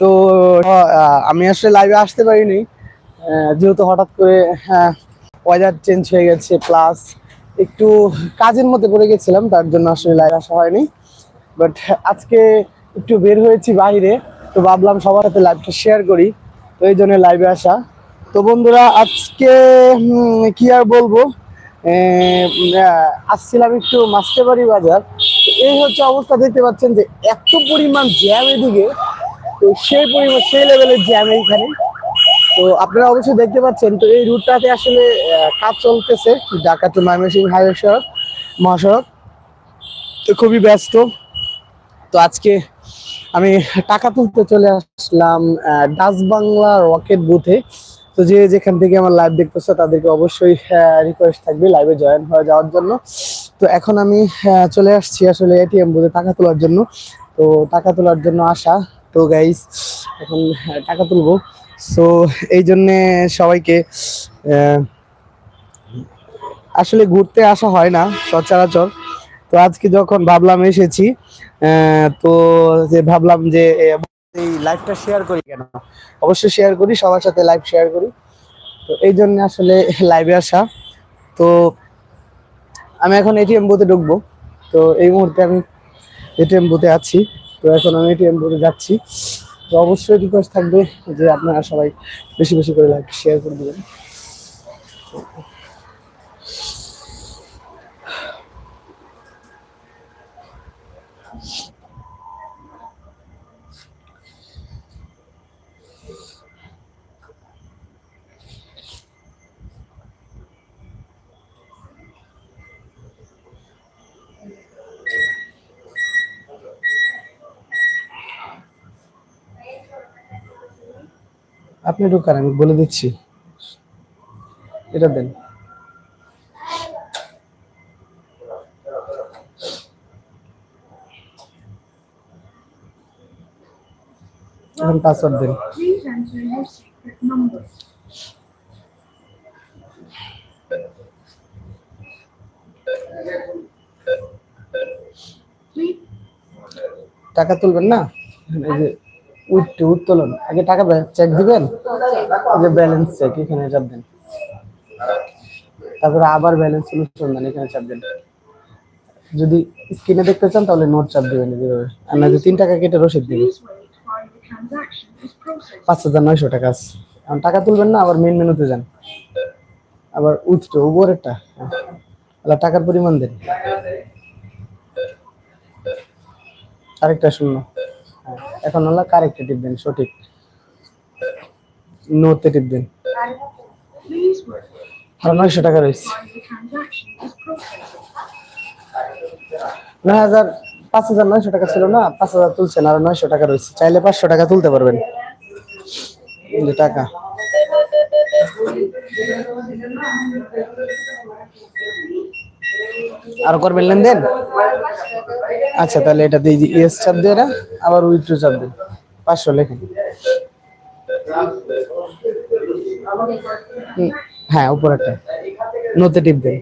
তো আমি আসলে লাইভে আসতে পারিনি যেহেতু হঠাৎ করে ওয়েদার চেঞ্জ হয়ে গেছে প্লাস একটু কাজের মধ্যে পড়ে গেছিলাম, তার জন্য আসলে লাইভ আসা হয়নি। বাট আজকে একটু বের হয়েছি বাইরে, তো ভাবলাম সবার সাথে লাইভটা শেয়ার করি, তো এই জন্য লাইভে আসা। তো বন্ধুরা, আজকে কি আর বলব? আসছিলাম একটু মাস্টারবাড়ি বাজার। এই হচ্ছে অবস্থা, দেখতে পাচ্ছেন যে এত পরিমাণ জ্যাম এদিকে তো সেই পরিমাণ সেই লেভেলের জ্যাম এইখানে। তো আপনারা অবশ্যই দেখতে পাচ্ছেন, তো এই রুটটাতে আসলে কাজ চলতেছে ঢাকা টু ময়মনসিংহ হাইওয়ে সড়ক, মহাসড়ক। তো খুবই ব্যস্ত। তো আজকে আমি টাকা তুলতে চলে আসলাম ডাচ বাংলা রকেট বুথে তো যে যেখান থেকে আমার লাইভ দেখতেছে, তাদেরকে অবশ্যই রিকোয়েস্ট থাকবে লাইভে জয়েন হয়ে যাওয়ার জন্য। তো এখন আমি চলে আসছি আসলে এটিএম বুথে টাকা তোলার জন্য। তো টাকা তোলার জন্য আসা। তো গাইস এখন টাকা তুলবো। সো এই জন্যে সবাইকে আসলে ঘুরতে আসা হয় না, সচরাচর। তো আজকে যখন ভাবলাম এসেছি তো যে ভাবলাম যে এই লাইভটা শেয়ার করি কেন? অবশ্যই শেয়ার করি, সবার সাথে লাইভ শেয়ার করি। তো এই জন্য আসলে লাইভে আসা। তো আমি এখন এটিএম বুথে ঢুকবো। তো এই মুহূর্তে আমি এটিএম বুথে আছি। তো এখন আমি এটিএম বোর্ডে যাচ্ছি। তো অবশ্যই রিকোয়েস্ট থাকবে যে আপনারা সবাই বেশি বেশি করে লাইক শেয়ার করে দেবেন। আপনি ঢুকান আমি বলে দিচ্ছি। এটা দেন। এখন পাসওয়ার্ড দেন। টাকা তুলবেন না? যে উইথ উত্তোলন। আগে টাকা চেক দিবেন? যে ব্যালেন্স চেক এখানে চাপ দেন। তারপরে আবার ব্যালেন্স অনুসন্ধান, এখানে চাপ দেন। যদি স্ক্রিনে দেখতে চান, তাহলে নোট চাপ দিবেন এইভাবে আর না তিন টাকা কেটে রসিদ দিবেন. পাঁচ হাজার নয়শো টাকা আছে। এখন টাকা তুলবেন না, আবার মেন মেনুতে যান। আবার উইথটা উপরেরটা। তাহলে টাকার পরিমাণ দেন। আরেকটা শূন্য এখন হলো কারেক্টে টিপবেন, সঠিক। নোতে টিপবেন। আর নয়শো টাকা রয়েছে. নয় হাজার, পাঁচ হাজার নয়শো টাকা ছিল না, পাঁচ হাজার তুলছেন, আর নয়শো টাকা রয়েছে। চাইলে পাঁচশো টাকা তুলতে পারবেন। টাকা। আর করবেন লেনদেন? আচ্ছা তাহলে এটা দিয়ে এস চাপ দিয়ে না? আবার উইথড্র চাপ দিন পাঁচশো লেখেন হ্যাঁ একটা। নোতে টিপ দেন।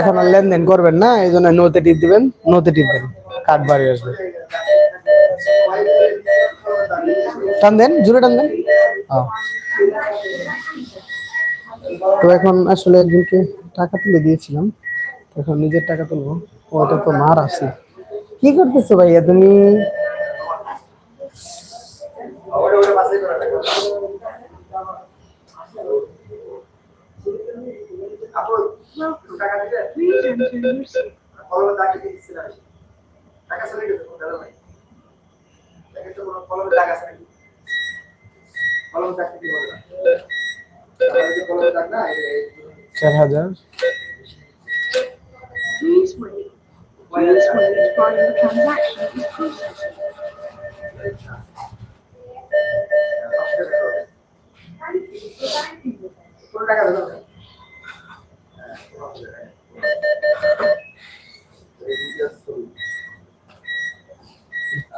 এখন আর লেনদেন করবেন না, এই জন্য নোতে টিপ দিবেন নোতে টিপ দেন কার্ড বাড়ি আসবে। টান দেন জুড়ে টান দেন। তো এখন আসলে একজনকে টাকা তুলে দিয়েছিলাম এখন নিজের টাকা তুলবো ওটা তো মার আছে। কি করতেছো ভাইয়া তুমি? চার হাজার Please wait. Please wait while the transaction is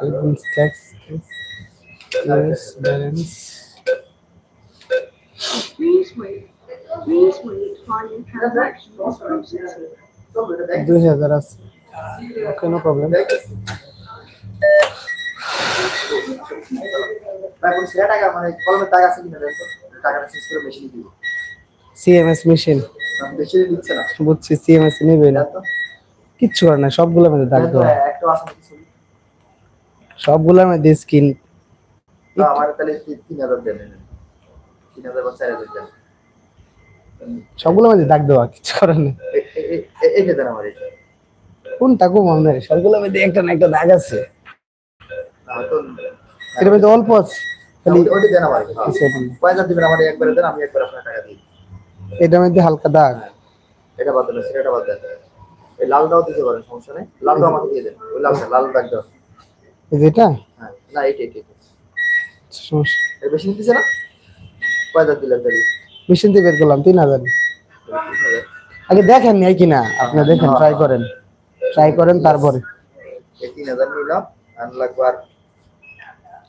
processed. Tax Yes, balance. Please wait. Please wait while your transaction is processing. দুই হাজার আছে প্রবলেম মানে কিনা দেখো টাকাটা শেষ করে মেশিনে দিব সিএমএস মেশিন বুঝছি সিএমএস নেবে না তো কিচ্ছু করে না সবগুলো মধ্যে দাগ দেওয়া একটা আছে নাকি ছবি সবগুলোর মধ্যে স্কিন সবগুলোর মধ্যে দাগ দেওয়া কিছু করে না এ- এ- এ- এ- এইটা দেন আমার এটা। কোনটা কম আপনার সবগুলোর মধ্যে একটা না একটা দাগ আছে। এর মধ্যে অল্প আছে। এটার মধ্যে হালকা দাগ। এটা বাদ দেন সেটা বাদ দেন। এই লালটাও দিতে পারেন সমস্যা নেই। লালটাও আমাকে দিয়ে দেন। ওই লালটা লাল দাগটা এই যে এটা? হ্যাঁ না এইটা এইটা এইটা। সমস্যা। বেশি দিতেছে না? কয় হাজার দিলেন তাহলে? মেশিন দিয়ে বের করলাম তিন হাজার। আগে দেখেন নাই কিনা আপনি দেখেন ট্রাই করেন। ট্রাই করেন তারপরে। তিন হাজার নিলাম আর লাগবে আর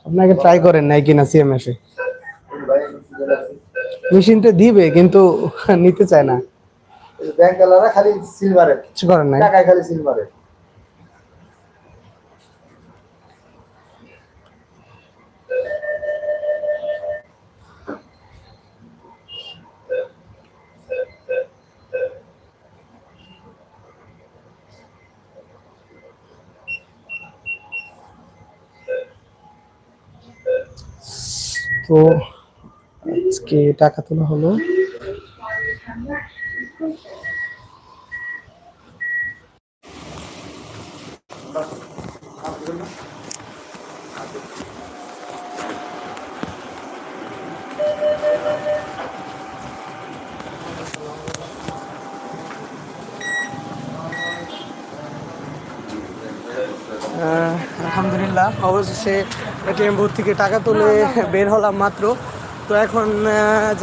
আপনাকে ট্রাই করেন নাই কিনা সিএমএস এ। মেশিনটা দিবে কিন্তু নিতে চায় না। ব্যাংক খালি সিলভারের কিছু করেন নাই। টাকায় খালি সিলভারের তো আজকে টাকা তোলা হলো। আলহামদুলিল্লাহ অবশেষে এটিএম বুথ থেকে টাকা তুলে বের হলাম মাত্র। তো এখন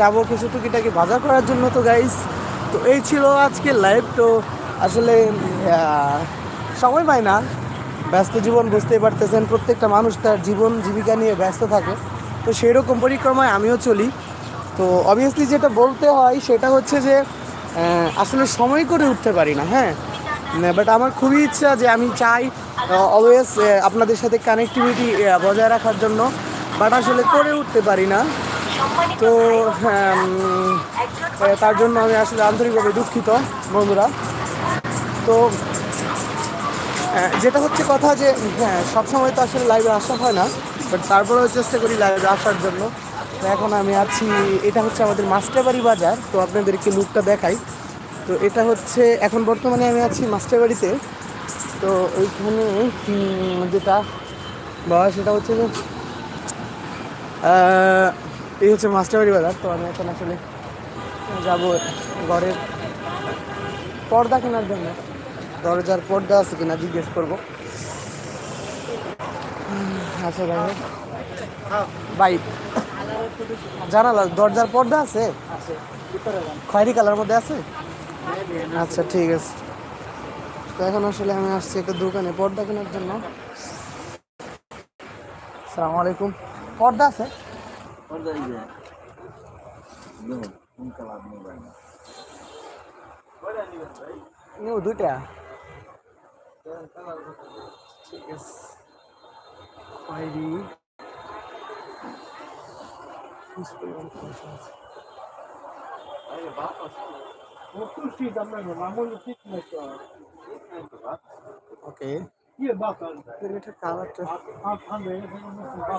যাব কিছু টুকিটাকি বাজার করার জন্য তো গাইস তো এই ছিল আজকের লাইভ তো আসলে সময় পাই না। ব্যস্ত জীবন বুঝতেই পারতেছেন, প্রত্যেকটা মানুষ তার জীবন জীবিকা নিয়ে ব্যস্ত থাকে। তো সেই রকম পরিক্রমায় আমিও চলি। তো অবভিয়াসলি যেটা বলতে হয় সেটা হচ্ছে যে আসলে সময় করে উঠতে পারি না হ্যাঁ? বাট আমার খুবই ইচ্ছা যে আমি চাই অলওয়েজ আপনাদের সাথে কানেক্টিভিটি বজায় রাখার জন্য বাট আসলে করে উঠতে পারি না। তো তার জন্য আমি আসলে আন্তরিকভাবে দুঃখিত, বন্ধুরা। তো যেটা হচ্ছে কথা যে হ্যাঁ সবসময় তো আসলে লাইভে আসা হয় না বাট তারপরেও চেষ্টা করি লাইভে আসার জন্য। তো এখন আমি আছি, এটা হচ্ছে আমাদের মাস্টারবাড়ি বাজার, তো আপনাদেরকে লুকটা দেখাই। তো এটা হচ্ছে, এখন বর্তমানে আমি আছি মাস্টারবাড়িতে। তো এইখানে যেটা বাবা সেটা হচ্ছে যে এই হচ্ছে মাস্টারবাড়ি বাজার। তো আমি এখন আসলে যাব ঘরের পর্দা কেনার জন্য। দরজার পর্দা আছে কিনা জিজ্ঞেস করব। আচ্ছা ভাই ভাই জানালা দরজার পর্দা আছে? খয়েরি কালার মধ্যে আছে? আচ্ছা ঠিক আছে। তো এখন আসলে আমি আসছি একটা দোকানে পর্দা কেনার জন্য। সালাম আলাইকুম। পর্দা আছে? নিউ দুইটা। ঠিক খয়েরি আছে। ওকে এটার কালারটা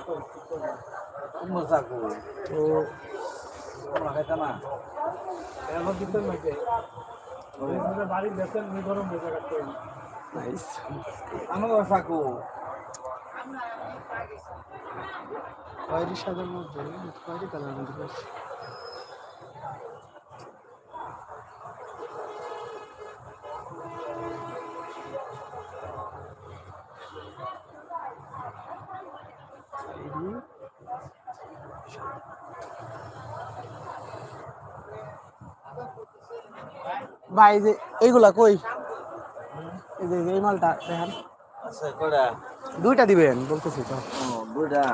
তো নাইস খয়েরি সাদার মধ্যে খয়েরি কালার মধ্যে ভাই যে এইগুলা কই? এই যে এই মালটা দেখেন। দুইটা দিবেন বলতেছি তো। বুড়া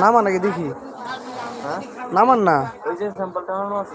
নামান নাকি দেখি। হ্যাঁ? নামান না। ওই যে স্যাম্পলটা আছে